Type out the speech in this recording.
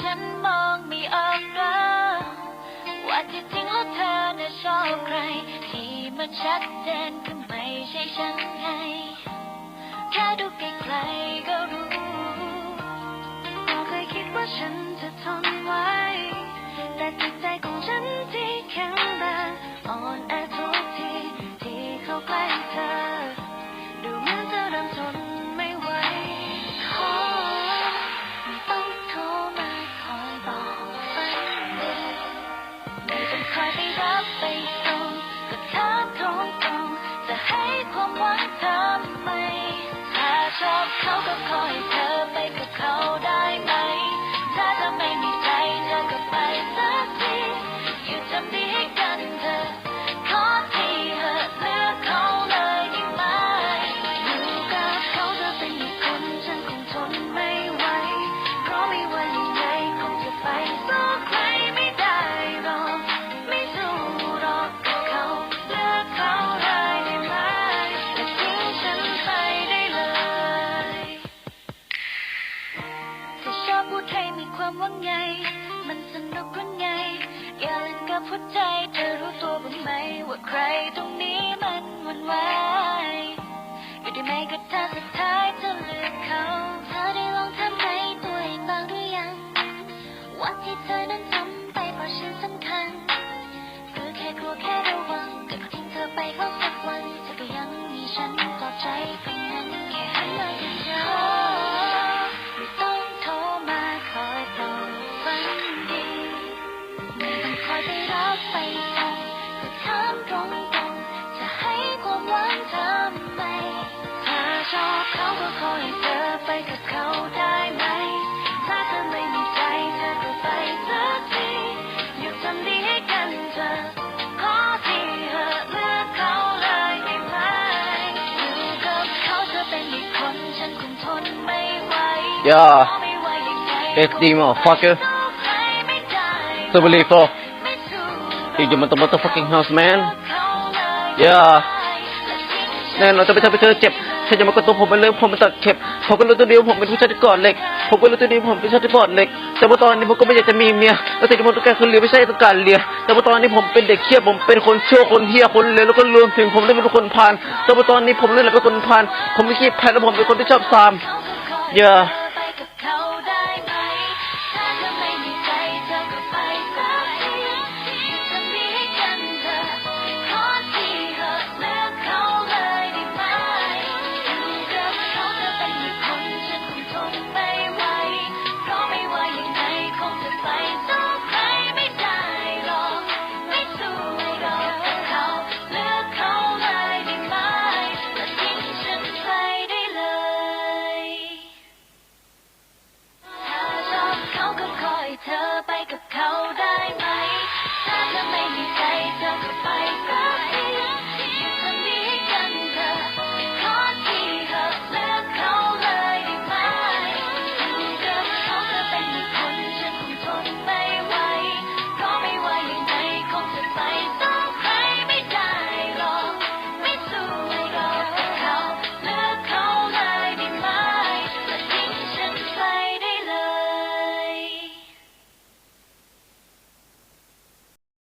ฉันมองไม่ออกหรอว่าที่จริงแล้วเธอน่ะชอบใคร ที่มันชัดเจนก็ไม่ใช่ฉันไงแค่ดูไกลๆก็รู้ ให้มีความว่าไง มันสนุกหรือไง อย่าเล่นกับหัวใจ เธอรู้ตัวบ้างไหม ว่าใครตรงนี้มันหวันไหวอยู่ด้ไหมก็ถ้าสุดท้ายเธอเลือกเขา เธอได้ลองทำให้ตัวเองบ้างหรือยัง ว่าที่เธอนั้นทำไปเพราะฉันสำคัญหรือแค่กลัวแค่ระวังเกิดทิ้งเธอไปเขาสักวัน Yeah. เพราะไม่ว่ายังไง SD motherfucker. สู้ใครไม่ได้ So believe for. ไม่สู้ You the mother motherfucking house man. เขาเลย Yeah. แน่นอนจะไปทำให้เธอเจ็บเธอจะมากดตัวผมเป็นเรื่องผมเป็นตัดเข็บผมก็รู้ตัวเดียวผมเป็นผู้ชายที่กอดเหล็ก ผมก็รู้ตัวเดียวผมเป็นผู้ชายที่ปอดเหล็ก แต่ว่าตอนนี้ผมก็ไม่อยากจะมีเมียแล้วสิ่งที่ผมต้องการคือเลียไม่ใช่ต้องการเลีย แต่ว่าตอนนี้ผมเป็นเด็กเขี้ยผมเป็นคนชั่วคนเฮียคนเลวแล้วก็รวมถึงผมได้เป็นคนพาลแต่ว่าตอนนี้ผมนี่แหละเป็นคนพาลผมไม่ขี้แพ้แล้วผมเป็นคนที่ชอบซามเขาก็ขอ Yeah